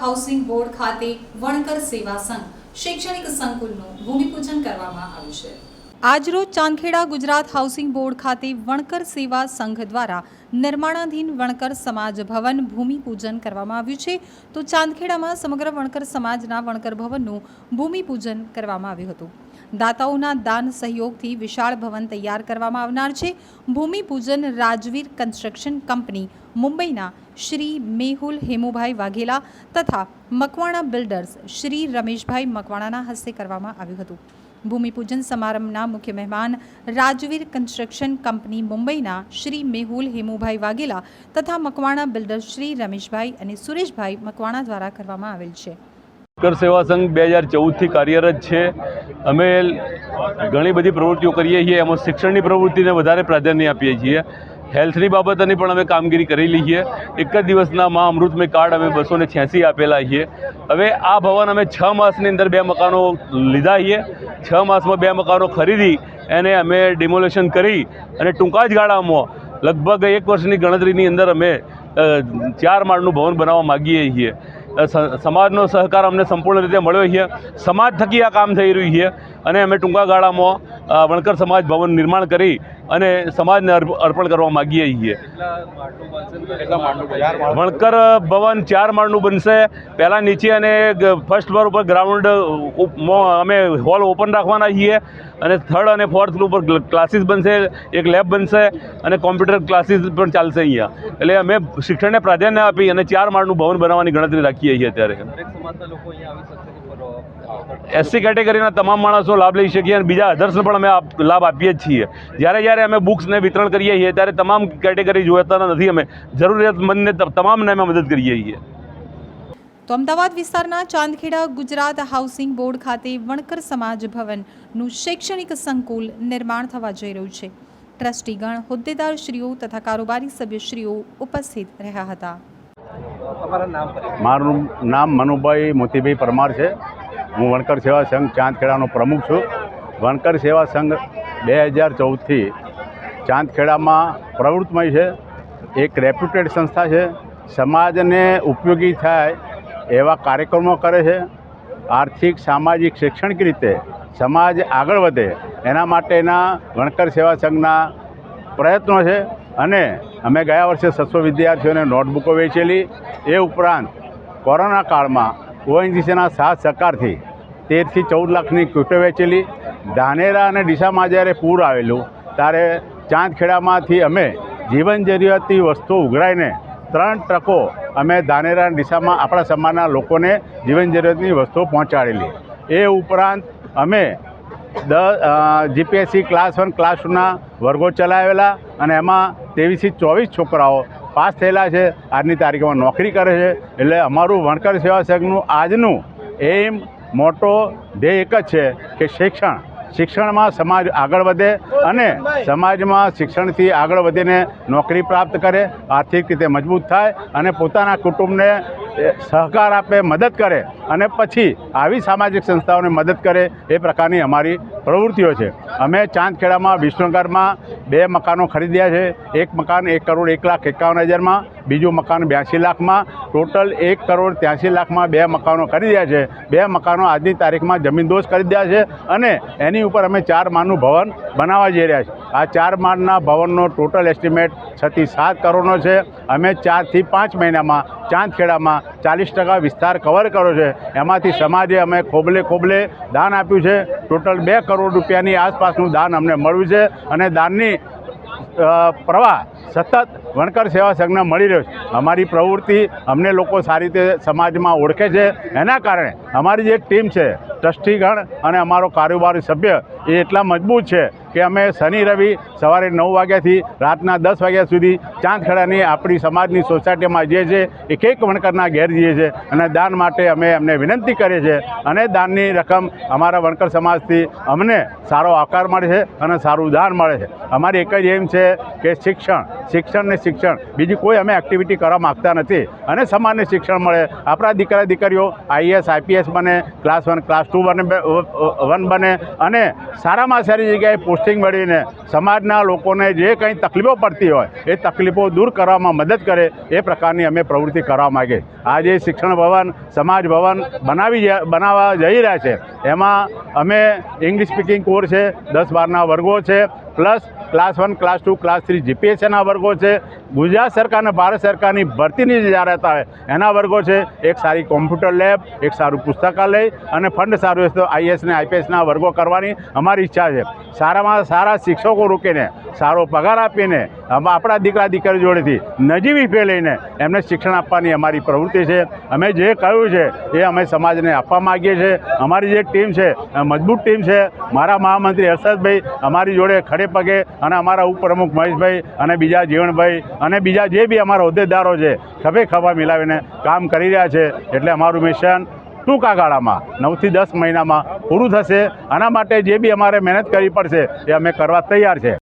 Housing board ખાતે વણકર સેવા સંઘ શૈક્ષણિક સંકુલનું ભૂમિપૂજન કરવામાં આવ્યું છે. આજરોજ ચાંદખેડા ગુજરાત હાઉસિંગ બોર્ડ ખાતે વણકર સેવા સંઘ દ્વારા નિર્માણાધીન વણકર સમાજ ભવન ભૂમિપૂજન કરવામાં આવ્યું છે. તો ચાંદખેડામાં સમગ્ર વણકર સમાજના વણકર ભવનનું ભૂમિપૂજન કરવામાં આવ્યું હતું. દાતાઓના દાન સહયોગથી વિશાળ ભવન તૈયાર કરવામાં આવનાર છે. ભૂમિપૂજન રાજવીર કન્સ્ટ્રક્શન કંપની, મુંબઈના શ્રી મેહુલ હેમુભાઈ વાઘેલા તથા મકવાણા બિલ્ડર્સ શ્રી રમેશભાઈ મકવાણાના હસ્તે કરવામાં આવ્યું હતું. ભૂમિપૂજન સમારંભના મુખ્ય મહેમાન રાજવીર કન્સ્ટ્રક્શન કંપની, મુંબઈના શ્રી મેહુલ હેમુભાઈ વાઘેલા તથા મકવાણા બિલ્ડર્સ શ્રી રમેશભાઈ અને સુરેશભાઈ મકવાણા દ્વારા કરવામાં આવેલ છે. કર સેવા સંઘ બે હજાર ચૌદથી કાર્યરત છે. અમે ઘણી બધી પ્રવૃત્તિઓ કરીએ છીએ. એમાં શિક્ષણની પ્રવૃત્તિને વધારે પ્રાધાન્ય આપીએ છીએ. હેલ્થની બાબતની પણ અમે કામગીરી કરેલી છીએ. એક જ દિવસના મા અમૃતમય કાર્ડ અમે બસો ને છ્યાસી આપેલા છીએ. હવે આ ભવન અમે છ માસની અંદર બે મકાનો લીધા છીએ. છ માસમાં બે મકાનો ખરીદી એને અમે ડિમોલેશન કરી અને ટૂંકા જ ગાળામાં લગભગ એક વર્ષની ગણતરીની અંદર અમે ચાર માળનું ભવન બનાવવા માગીએ છીએ. સમાજનો સહકાર અમને સંપૂર્ણ રીતે મળ્યો છે. સમાજ થકી આ કામ થઈ રહ્યું છે. અને અમે ટૂંકા ગાળામાં વણકર સમાજ ભવન નિર્માણ કરી અને સમાજને અર્પણ કરવા માગીએ છીએ. વણકર ભવન ચાર માળનું બનશે. પહેલાં નીચે અને ફર્સ્ટ ફ્લોર ઉપર ગ્રાઉન્ડ અમે હોલ ઓપન રાખવાના છીએ અને થર્ડ અને ફોર્થ ફ્લોર ઉપર ક્લાસીસ બનશે એક લેબ બનશે અને કોમ્પ્યુટર ક્લાસીસ પણ ચાલશે અહીંયા. એટલે અમે શિક્ષણને પ્રાધાન્ય આપી અને ચાર માળનું ભવન બનાવવાની ગણતરી રાખીએ છીએ અત્યારે. એસસી કેટેગરીના તમામ માણસો લાભ લઈ શકીએ અને બીજા અધર્સને પણ અમે લાભ આપીએ જ છીએ. જ્યારે જ્યારે અમે બુક્સને વિતરણ કરીએ છીએ ત્યારે તમામ કેટેગરી જોતા નથી. અમે જરૂરિયાતમંદને તમામને અમે મદદ કરીએ છીએ. તો અમદાવાદ વિસ્તારના ચાંદખેડા ગુજરાત હાઉસિંગ બોર્ડ ખાતે વણકર સમાજ ભવનનું શૈક્ષણિક સંકુલ નિર્માણ થવા જઈ રહ્યું છે. ટ્રસ્ટીગણ હોદ્દેદારશ્રીઓ તથા કારોબારી સભ્યશ્રીઓ ઉપસ્થિત રહ્યા હતા. મારું નામ મનુભાઈ મોતીભાઈ પરમાર છે. હું વણકર સેવા સંઘ ચાંદખેડાનો પ્રમુખ છું. વણકર સેવા સંઘ બે હજાર ચૌદથી ચાંદખેડામાં પ્રવૃત્તમય છે. એક રેપ્યુટેડ સંસ્થા છે. સમાજને ઉપયોગી થાય એવા કાર્યક્રમો કરે છે. આર્થિક, સામાજિક, શૈક્ષણિક રીતે સમાજ આગળ વધે એના માટેના વણકર સેવા સંઘના પ્રયત્નો છે. અને અમે ગયા વર્ષે છસો વિદ્યાર્થીઓને નોટબુકો વેચેલી. એ ઉપરાંત કોરોના કાળમાં ઓએનજીસીના સાથ સહકારથી તેરથી ચૌદ લાખની કીટો વેચેલી. ધાનેરા અને ડીસામાં જ્યારે પૂર આવેલું, ત્યારે ચાંદખેડામાંથી અમે જીવન જરૂરિયાતની વસ્તુઓ ઉઘરાઈને ત્રણ ટ્રકો અમે ધાનેરા અને ડીસામાં આપણા સમાજના લોકોને જીવન જરૂરિયાતની વસ્તુઓ પહોંચાડેલી. એ ઉપરાંત અમે the GPSC class one, class ટુના વર્ગો ચલાવેલા અને એમાં ત્રેવીસથી ચોવીસ છોકરાઓ પાસ થયેલા છે. આજની તારીખમાં નોકરી કરે છે. એટલે અમારું વણકર સેવા સંઘનું આજનું એમ મોટો ધ્યેય એક જ છે કે શિક્ષણ. શિક્ષણમાં સમાજ આગળ વધે અને સમાજમાં શિક્ષણથી આગળ વધીને નોકરી પ્રાપ્ત કરે, આર્થિક રીતે મજબૂત થાય અને પોતાના કુટુંબને સહકાર આપે, મદદ કરે અને પછી આવી સામાજિક સંસ્થાઓને મદદ કરે એ પ્રકારની અમારી પ્રવૃત્તિઓ છે. અમે ચાંદખેડામાં, વિષ્ણુનગરમાં બે મકાનો ખરીદ્યા છે. એક મકાન એક કરોડ એક લાખ એકાવન હજારમાં બીજું મકાન બ્યાસી લાખમાં, ટોટલ એક કરોડ ત્યાંસી લાખમાં બે મકાનો કરી ખરીદ્યા છે. બે મકાનો આજની તારીખમાં જમીનદોષ ખરીદ્યા છે અને એની ઉપર અમે ચાર માળનું ભવન બનાવવા જઈ રહ્યા છીએ. આ ચાર માળના ભવનનો ટોટલ એસ્ટિમેટ છથી સાત કરોડનો છે. અમે ચારથી પાંચ મહિનામાં ચાંદખેડામાં ચાલીસ ટકા વિસ્તાર કવર કર્યો છે. એમાંથી સમાજે અમે ખોબલે ખોબલે દાન આપ્યું છે. ટોટલ બે કરોડ રૂપિયાની આસપાસનું દાન અમને મળ્યું છે અને દાનની પ્રવાહ સતત વણકર સેવા સંઘને મળી રહ્યો છે. અમારી પ્રવૃત્તિ અમને લોકો સારી રીતે સમાજમાં ઓળખે છે. એના કારણે અમારી જે ટીમ છે ટ્રસ્ટીગણ અને અમારો કારોબારી સભ્ય એ એટલા મજબૂત છે કે અમે શનિ રવિ સવારે નવ વાગ્યાથી રાતના દસ વાગ્યા સુધી ચાંદખેડાની આપણી સમાજની સોસાયટીમાં જે છે એક એક વણકરના ઘેર જઈએ છીએ અને દાન માટે અમે એમને વિનંતી કરીએ છીએ અને દાનની રકમ અમારા વણકર સમાજથી અમને સારો આકાર મળે છે અને સારું દાન મળે છે. અમારી એક જ એમ છે કે શિક્ષણ શિક્ષણ ને શિક્ષણ. બીજી કોઈ અમે એક્ટિવિટી કરવા માગતા નથી અને સમાજને શિક્ષણ મળે. આપણા દીકરા દીકરીઓ આઈએસ આઈપીએસ બને, class one, class two one one બને અને સારામાં સારી જગ્યાએ પોસ્ટિંગ મળીને સમાજના લોકોને જે કંઈ તકલીફો પડતી હોય, એ તકલીફો દૂર કરવામાં મદદ કરે એ પ્રકારની અમે પ્રવૃત્તિ કરવા માગીએ. આજે શિક્ષણ ભવન, સમાજ ભવન બનાવી બનાવવા જઈ રહ્યા છે. એમાં અમે ઇંગ્લિશ સ્પીકિંગ કોર્સ છે, દસ બારના વર્ગો છે plus class one, class two, class three જીપીએસસીના વર્ગો છે. ગુજરાત સરકાર અને ભારત સરકારની ભરતીની જે જાહેરાત આવે એના વર્ગો છે. એક સારી કોમ્પ્યુટર લેબ, એક સારું પુસ્તકાલય અને ફંડ સારું તો આઈએસ અને આઈપીએસના વર્ગો કરવાની અમારી ઈચ્છા છે. સારામાં સારા શિક્ષકો રોકીને, સારો પગાર આપીને આપણા દીકરા દીકરી જોડેથી નજીવી ફે લઈને એમને શિક્ષણ આપવાની અમારી પ્રવૃત્તિ છે. અમે જે કહ્યું છે એ અમે સમાજને આપવા માગીએ છીએ. અમારી જે ટીમ છે મજબૂત ટીમ છે. મારા મહામંત્રી હર્ષદભાઈ અમારી જોડે ખડે પગે અને અમારા ઉપપ્રમુખ મહેશભાઈ અને બીજા જીવણભાઈ અને બીજા જે બી અમારા હોદ્દેદારો છે, ખભે ખભા મિલાવીને કામ કરી રહ્યા છે. એટલે અમારું મિશન ટૂંકા ગાળામાં, નવથી દસ મહિનામાં પૂરું થશે. આના માટે જે બી અમારે મહેનત કરવી પડશે, એ અમે કરવા તૈયાર છે.